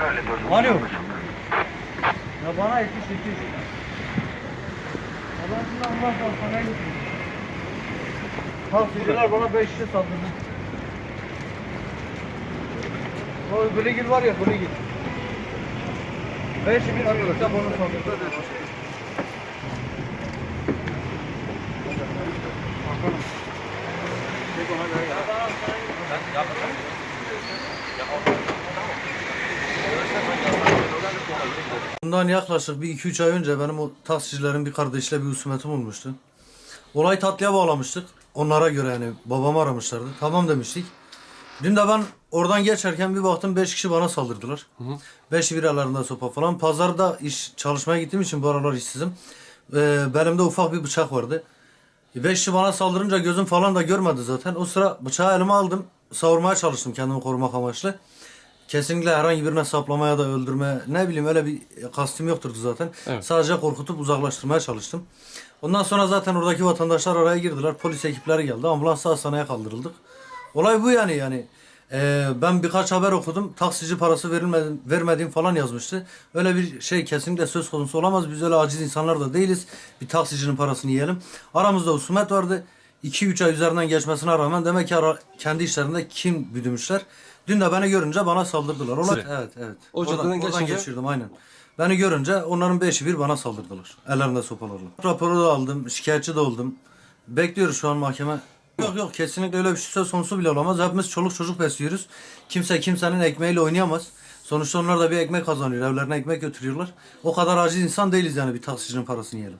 Alo. Ya bana yetiş yetiş. Allah'ın Allah hastaneye götürün. Taksiciler bana 5 şişe saldırdı. O Gligil var ya Gligil. 5 bir birlikte bana saldırdı. Bundan yaklaşık bir iki üç ay önce benim o taksicilerin bir kardeşle bir husumetim olmuştu. Olay tatlıya bağlamıştık. Onlara göre yani babamı aramışlardı. Tamam demiştik. Dün de ben oradan geçerken bir baktım beş kişi bana saldırdılar. Beş bir ellerinde sopa falan. Pazarda iş çalışmaya gittiğim için bu aralar işsizim. Ee, belimde ufak bir bıçak vardı. Beş kişi bana saldırınca gözüm falan da görmedi zaten. O sıra bıçağı elime aldım. Savurmaya çalıştım kendimi korumak amaçlı. Kesinlikle herhangi birine saplamaya da öldürme ne bileyim öyle bir kastım yokturdu zaten. Evet. Sadece korkutup uzaklaştırmaya çalıştım. Ondan sonra zaten oradaki vatandaşlar araya girdiler. Polis ekipleri geldi. Ambulansla hastaneye kaldırıldık. Olay bu yani yani. Ee, ben birkaç haber okudum. Taksici parası verilmedi, vermediğim falan yazmıştı. Öyle bir şey kesinlikle söz konusu olamaz. Biz öyle aciz insanlar da değiliz. Bir taksicinin parasını yiyelim. Aramızda husumet vardı. 2-3 ay üzerinden geçmesine rağmen demek ki ara, kendi işlerinde kim büdümüşler. Dün de beni görünce bana saldırdılar. Olay, Süre. evet evet. O oradan, oradan geçince- geçiyordum aynen. Beni görünce onların beşi bir bana saldırdılar. Ellerinde sopalarla. Raporu da aldım. Şikayetçi de oldum. Bekliyoruz şu an mahkeme. Yok yok kesinlikle öyle bir şey söz konusu bile olamaz. Hepimiz çoluk çocuk besliyoruz. Kimse kimsenin ekmeğiyle oynayamaz. Sonuçta onlar da bir ekmek kazanıyor. Evlerine ekmek götürüyorlar. O kadar aciz insan değiliz yani bir taksicinin parasını yiyelim.